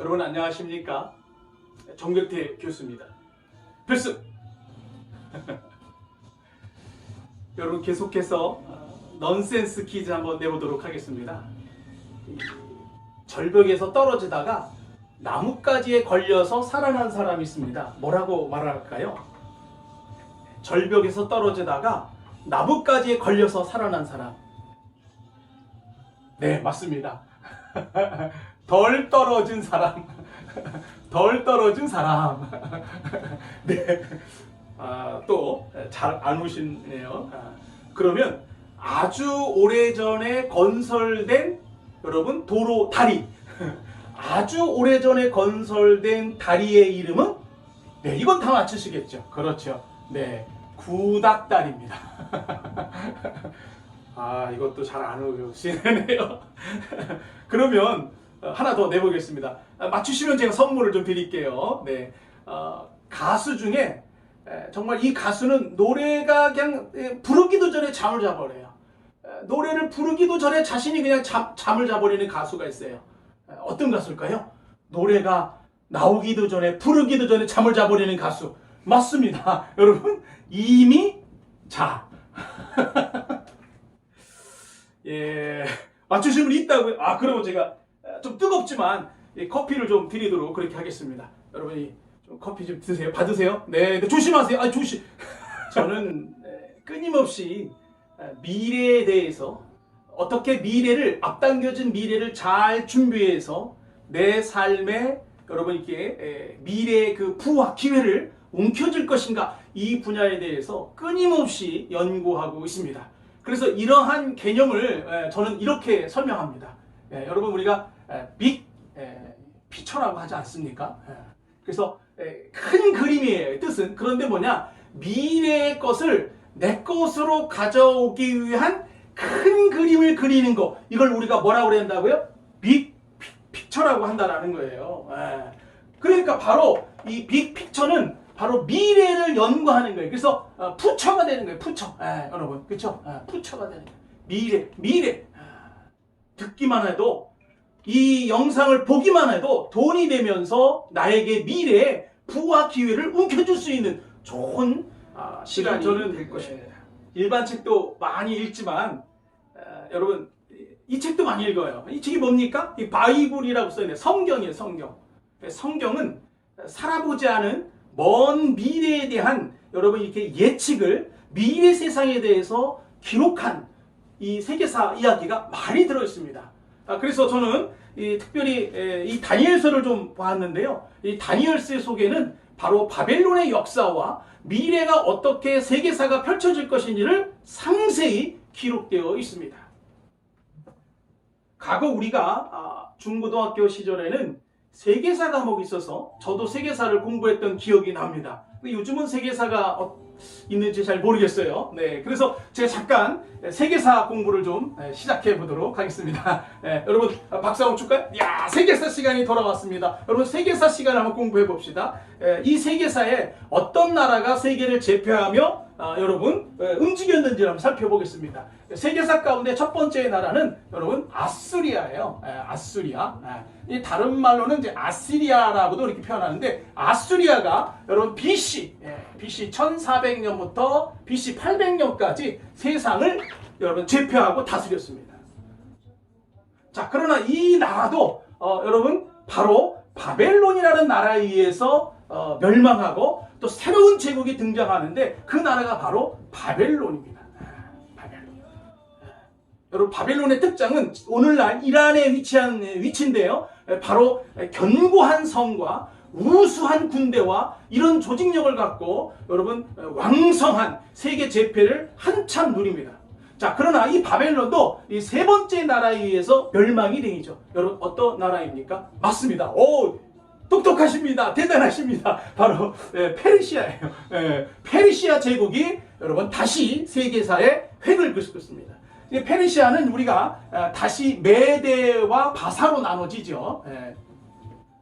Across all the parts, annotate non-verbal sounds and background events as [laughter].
여러분 안녕하십니까? 정경태 교수입니다. 필승! [laughs] 여러분 계속해서 어, 넌센스 퀴즈 한번 내보도록 하겠습니다. 이 절벽에서 떨어지다가 나뭇가지에 걸려서 살아난 사람이 있습니다. 뭐라고 말할까요? 절벽에서 떨어지다가 나뭇가지에 걸려서 살아난 사람. 네, 맞습니다. [laughs] 덜 떨어진 사람. [laughs] 덜 떨어진 사람. [laughs] 네. 아, 또 잘 안 오시네요. 아, 그러면 아주 오래전에 건설된 여러분 도로 다리. [laughs] 아주 오래전에 건설된 다리의 이름은 네, 이건 다 맞추시겠죠. 그렇죠. 네. 구닥다리입니다. 아, 이것도 잘 안 오시네요. 그러면 어, 하나 더 내보겠습니다. 아, 맞추시면 제가 선물을 좀 드릴게요. 네. 어, 가수 중에 에, 정말 이 가수는 노래가 그냥 에, 부르기도 전에 잠을 자버려요. 에, 노래를 부르기도 전에 자신이 그냥 잠, 잠을 자버리는 가수가 있어요. 에, 어떤 가수일까요? 노래가 나오기도 전에 부르기도 전에 잠을 자버리는 가수. 맞습니다. [laughs] 여러분 이미 자. [laughs] 예. 맞추신 분 있다고요? 아, 그러면 제가 좀 뜨겁지만 이 커피를 좀 드리도록 그렇게 하겠습니다. 여러분이 좀 커피 좀 드세요. 받으세요. 네, 네, 조심하세요. 아, 조심. [laughs] 저는 에, 끊임없이 에, 미래에 대해서 어떻게 미래를 앞당겨진 미래를 잘 준비해서 내 삶에 여러분 이렇게 에, 미래의 그 부와 기회를 움켜줄 것인가 이 분야에 대해서 끊임없이 연구하고 있습니다. 그래서 이러한 개념을 에, 저는 이렇게 설명합니다. 예, 여러분 우리가 에, 빅 에, 피처라고 하지 않습니까? 예. 그래서 에, 큰 그림이에요. 뜻은 그런데 뭐냐 미래의 것을 내 것으로 가져오기 위한 큰 그림을 그리는 거 이걸 우리가 뭐라고 그런다고요? 빅 피- 픽처라고 한다라는 거예요. 예. 그러니까 바로 이 빅 픽처는 바로 미래를 연구하는 거예요. 그래서 어, 푸처가 되는 거예요. 푸처. 예, 여러분, 그렇죠? 푸처가 되는 거예요. 미래, 미래. 아, 듣기만 해도 이 영상을 보기만 해도 돈이 되면서 나에게 미래에 부와 기회를 움켜줄 수 있는 좋은 아, 시간이 저는 될 것입니다. 일반 책도 많이 읽지만 아, 여러분 이- 이 책도 많이 읽어요. 이 책이 뭡니까? 이 바이블이라고 써있네. 성경이에요. 성경. 성경은 살아보지 않은 먼 미래에 대한 여러분 이렇게 예측을 미래 세상에 대해서 기록한 이 세계사 이야기가 많이 들어 있습니다. 아, 그래서 저는 이 특별히 에, 이 다니엘서를 좀 봤는데요. 이 다니엘서 속에는 바로 바벨론의 역사와 미래가 어떻게 세계사가 펼쳐질 것인지를 상세히 기록되어 있습니다. 과거 우리가 아, 중고등학교 시절에는 세계사 과목이 있어서 저도 세계사를 공부했던 기억이 납니다. 요즘은 세계사가 어- 있는지 잘 모르겠어요. 네, 그래서 제가 잠깐 세계사 공부를 좀 예, 시작해 보도록 하겠습니다. [laughs] 예, 여러분 아, 박수 한번 줄까요? 야, 세계사 시간이 돌아왔습니다. 여러분 세계사 시간을 한번 공부해 봅시다. 예, 이 세계사에 어떤 나라가 세계를 제패하며 아, 여러분 예, 움직였는지를 한번 살펴보겠습니다. 세계사 가운데 첫 번째 나라는 여러분 아수리아예요. 예, 아수리아. 예, 이 다른 말로는 이제 아시리아라고도 이렇게 표현하는데 아수리아가 여러분 BC 예, BC 1400년부터 BC 800년까지 세상을 여러분 제패하고 다스렸습니다. 자, 그러나 이 나라도 어, 여러분 바로 바벨론이라는 나라에 의해서 어, 멸망하고 또 새로운 제국이 등장하는데 그 나라가 바로 바벨론입니다. 아, 바벨론. 아, 여러분 바벨론의 특장은 오늘날 이란에 위치한 위치인데요. 에, 바로 견고한 성과 우수한 군대와 이런 조직력을 갖고 여러분 에, 왕성한 세계 제패를 한참 누립니다. 자, 그러나 이 바벨론도 이 세 번째 나라에 의해서 멸망이 되죠. 여러분 어떤 나라입니까? 맞습니다. 오, 똑똑하십니다. 대단하십니다. 바로 예, 페르시아예요. 예, 페르시아 제국이 여러분 다시 세계사에 획을 그었습니다. 이 페르시아는 우리가 아, 다시 메대와 바사로 나눠지죠. 예.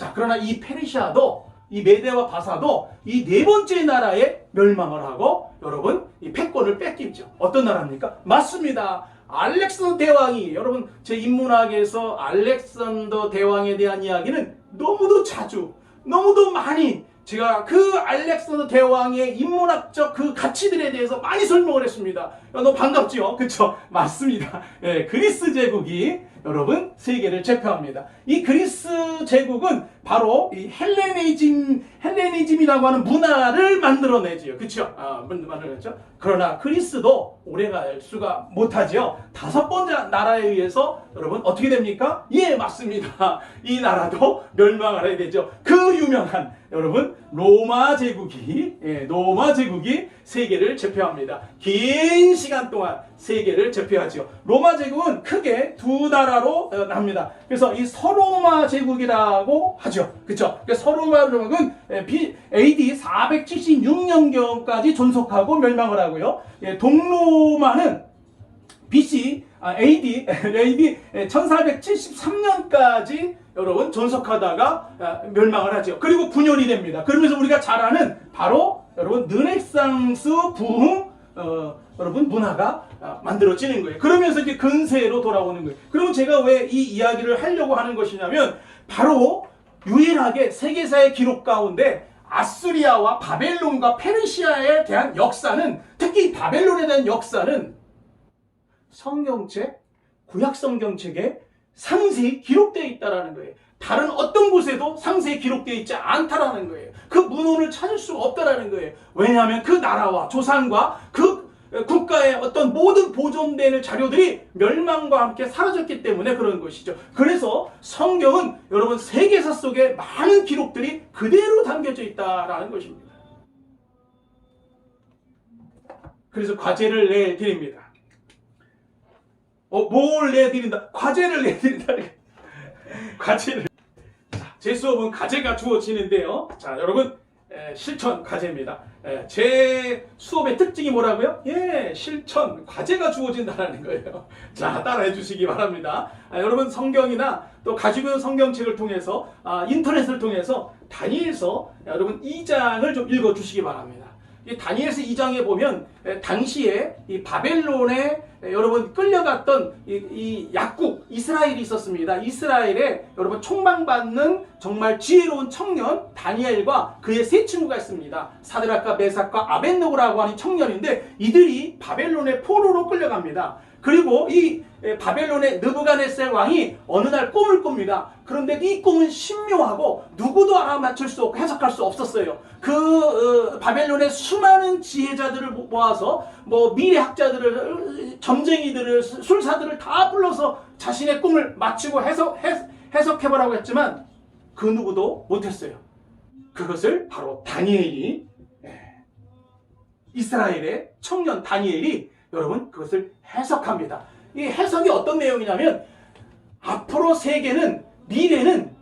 자, 그러나 이 페르시아도 이 메대와 바사도 이 네 번째 나라에 멸망을 하고 여러분 이 패권을 뺏기죠. 어떤 나라입니까? 맞습니다. 알렉산더 대왕이 여러분 제 인문학에서 알렉산더 대왕에 대한 이야기는 너무도 자주 너무도 많이 제가 그 알렉산더 대왕의 인문학적 그 가치들에 대해서 많이 설명을 했습니다. 야, 너무 반갑지요? 그쵸? 맞습니다. 예, 그리스 제국이 여러분 세계를 제패합니다. 이 그리스 제국은 바로 이 헬레니즘 헬레니즘이라고 하는 문화를 만들어내지요. 그쵸? 아, 만들어냈죠. 그러나 그리스도 오래갈 수가 못하지요. 다섯 번째 나라에 의해서 여러분 어떻게 됩니까? 예, 맞습니다. 이 나라도 멸망하게 되죠. 그 유명한 여러분 로마 제국이 예, 로마 제국이 세계를 제패합니다. 긴 시간 동안 세계를 제패하지요. 로마 제국은 크게 두 나라로 어, 납니다. 그래서 이 서로마 제국이라고 하죠. 그렇죠? 서로마 제국은 AD 476년경까지 존속하고 멸망을 하고요. 예, 동로마는 BC 아, AD AD 1473년까지 여러분 존속하다가 아, 멸망을 하죠. 그리고 분열이 됩니다. 그러면서 우리가 잘 아는 바로 여러분 르네상스 부흥 어, 여러분 문화가 아, 만들어지는 거예요. 그러면서 이제 근세로 돌아오는 거예요. 그러면 제가 왜 이 이야기를 하려고 하는 것이냐면 바로 유일하게 세계사의 기록 가운데 아수리아와 바벨론과 페르시아에 대한 역사는 특히 바벨론에 대한 역사는 성경책, 구약 성경책에 상세히 기록되어 있다라는 거예요. 다른 어떤 곳에도 상세히 기록되어 있지 않다라는 거예요. 그 문헌을 찾을 수가 없다라는 거예요. 왜냐하면 그 나라와 조상과 그 국가의 어떤 모든 보존되는 자료들이 멸망과 함께 사라졌기 때문에 그런 것이죠. 그래서 성경은 여러분 세계사 속에 많은 기록들이 그대로 담겨져 있다라는 것입니다. 그래서 과제를 내드립니다. 어, 뭘 내드린다? 과제를 내드린다. [laughs] 과제를. 자, 제 수업은 과제가 주어지는데요. 자, 여러분, 에, 실천 과제입니다. 에, 제 수업의 특징이 뭐라고요? 예, 실천 과제가 주어진다는 거예요. [laughs] 자, 따라해 주시기 바랍니다. 아, 여러분 성경이나 또 가지고 있는 성경책을 통해서 아, 인터넷을 통해서 다니엘서 여러분 2장을 좀 읽어 주시기 바랍니다. 이 다니엘서 2장에 보면 에, 당시에 이 바벨론에 에, 여러분 끌려갔던 이, 이 약국 이스라엘이 있었습니다. 이스라엘에 여러분 총망받는 정말 지혜로운 청년 다니엘과 그의 세 친구가 있습니다. 사드락과 메삭과 아벤노고라고 하는 청년인데 이들이 바벨론의 포로로 끌려갑니다. 그리고 이 에, 바벨론의 느부갓네살 왕이 어느 날 꿈을 꿉니다. 그런데 이 꿈은 신묘하고 누구도 알아맞힐 수 없고 해석할 수 없었어요. 그 어, 바벨론의 수많은 지혜자들을 모아서 뭐 미래학자들을 점쟁이들을 수- 술사들을 다 불러서 자신의 꿈을 맞추고 해석 해, 해석 해보라고 했지만 그 누구도 못했어요. 그것을 바로 다니엘이 예, 이스라엘의 청년 다니엘이 여러분 그것을 해석합니다. 이 해석이 어떤 내용이냐면 앞으로 세계는 미래는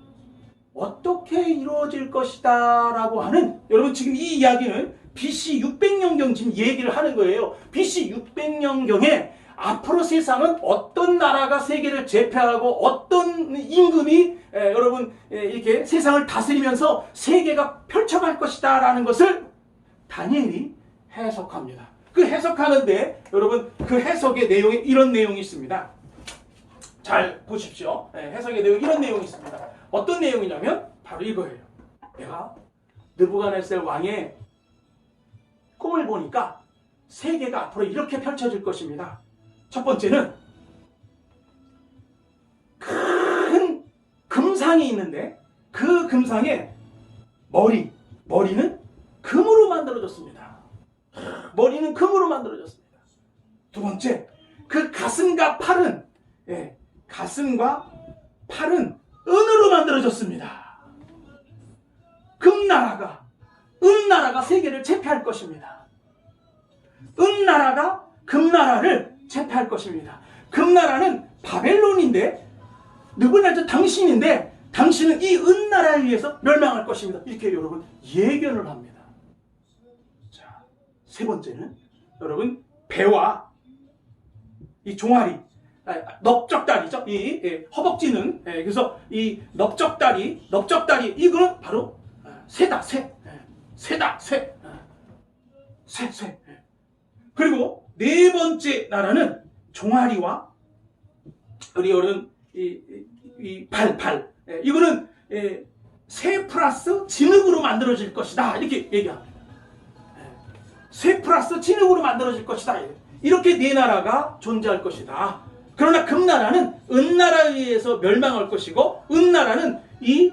어떻게 이루어질 것이다 라고 하는 여러분 지금 이 이야기는 BC 600년경 지금 얘기를 하는 거예요. BC 600년경에 앞으로 세상은 어떤 나라가 세계를 제패하고 어떤 임금이 에, 여러분 에, 이렇게 세상을 다스리면서 세계가 펼쳐갈 것이다 라는 것을 다니엘이 해석합니다. 그 해석하는데 여러분 그 해석의 내용에 이런 내용이 있습니다. 잘 보십시오. 예, 해석의 내용 이런 내용이 있습니다. 어떤 내용이냐면 바로 이거예요. 내가 느부갓네살 왕의 꿈을 보니까 세계가 앞으로 이렇게 펼쳐질 것입니다. 첫 번째는 큰 금상이 있는데 그 금상의 머리, 머리는 금으로 만들어졌습니다. 머리는 금으로 만들어졌습니다. 두 번째, 그 가슴과 팔은 예, 가슴과 팔은 은으로 만들어졌습니다. 금나라가 은나라가 세계를 제패할 것입니다. 은나라가 금나라를 제패할 것입니다. 금나라는 바벨론인데 누구나 당신인데 당신은 이 은나라에 의해서 멸망할 것입니다. 이렇게 여러분 예견을 합니다. 자, 세 번째는 여러분 배와 이 종아리 아, 넓적다리죠. 이 예, 허벅지는 예, 그래서 이 넓적다리, 넓적다리 이거는 바로 아, 새다 새, 예, 새다 새, 아, 새 새. 예. 그리고 네 번째 나라는 종아리와 우리 어른 이발 발. 예, 이거는 예, 쇠 플러스 진흙으로 만들어질 것이다 이렇게 얘기합니다. 예, 쇠 플러스 진흙으로 만들어질 것이다. 이렇게 네 나라가 존재할 것이다. 그러나 금나라는 은나라에 의해서 멸망할 것이고 은나라는 이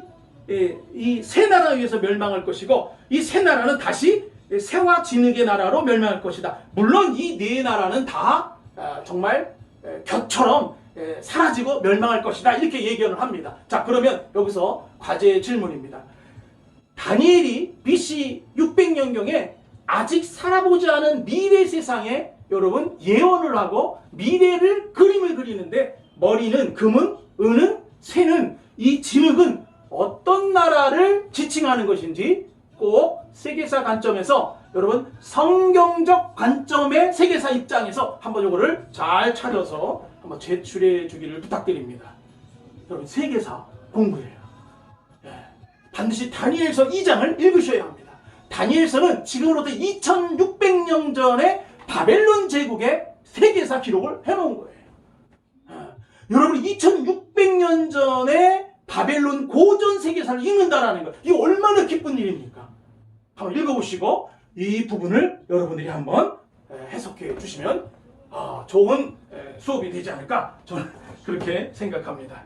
예, 이새 나라에 의해서 멸망할 것이고 이새 나라는 다시 새와 진흙의 나라로 멸망할 것이다. 물론 이 네 나라는 다 아, 정말 에, 곁처럼 에, 사라지고 멸망할 것이다. 이렇게 예견을 합니다. 자, 그러면 여기서 과제 질문입니다. 다니엘이 BC 600년경에 아직 살아보지 않은 미래 세상에 여러분 예언을 하고 미래를 그림을 그리는데 머리는 금은 은은 새는 이 진흙은 어떤 나라를 지칭하는 것인지 꼭 세계사 관점에서 여러분 성경적 관점의 세계사 입장에서 한번 요거를 잘 차려서 한번 제출해 주기를 부탁드립니다. 여러분 세계사 공부해요. 예, 반드시 다니엘서 2장을 읽으셔야 합니다. 다니엘서는 지금으로부터 2600년 전에 바벨론 제국의 세계사 기록을 해놓은 거예요. 예, 여러분 2600년 전에 바벨론 고전 세계사를 읽는다라는 거, 이 얼마나 기쁜 일입니까? 한번 읽어보시고 이 부분을 여러분들이 한번 에, 해석해 주시면 아, 좋은 에, 수업이 되지 않을까 저는 [laughs] 그렇게 생각합니다.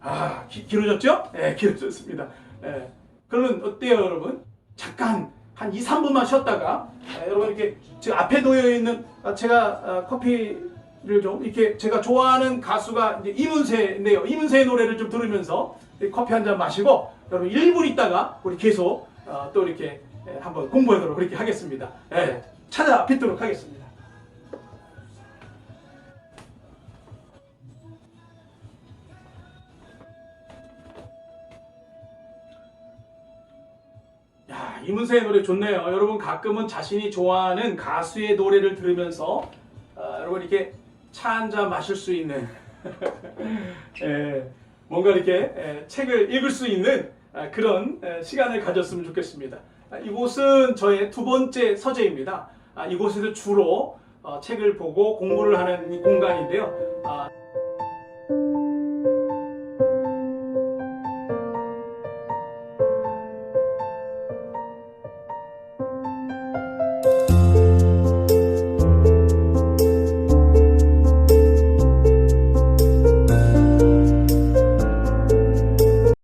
아 기, 길어졌죠? 네, 길어졌습니다. 에, 그러면 어때요, 여러분? 잠깐 한 2, 3분만 쉬었다가 에, 여러분 이렇게 지금 앞에 놓여 있는 아, 제가 아, 커피를 좀 이렇게 제가 좋아하는 가수가 이제 이문세인데요. 이문세의 노래를 좀 들으면서 이 커피 한 잔 마시고 여러분 1분 있다가 우리 계속 어, 또 이렇게 예, 한번 공부하도록 그렇게 하겠습니다. 예, 찾아 뵙도록 하겠습니다. 이문세의 노래 좋네요. 여러분 가끔은 자신이 좋아하는 가수의 노래를 들으면서 어, 여러분 이렇게 차 한 잔 마실 수 있는 [laughs] 예, 뭔가 이렇게 예, 책을 읽을 수 있는 아, 그런 예, 시간을 가졌으면 좋겠습니다. 아, 이곳은 저의 두 번째 서재입니다. 아, 이곳에서 주로 어, 책을 보고 공부를 하는 이 공간인데요. 아,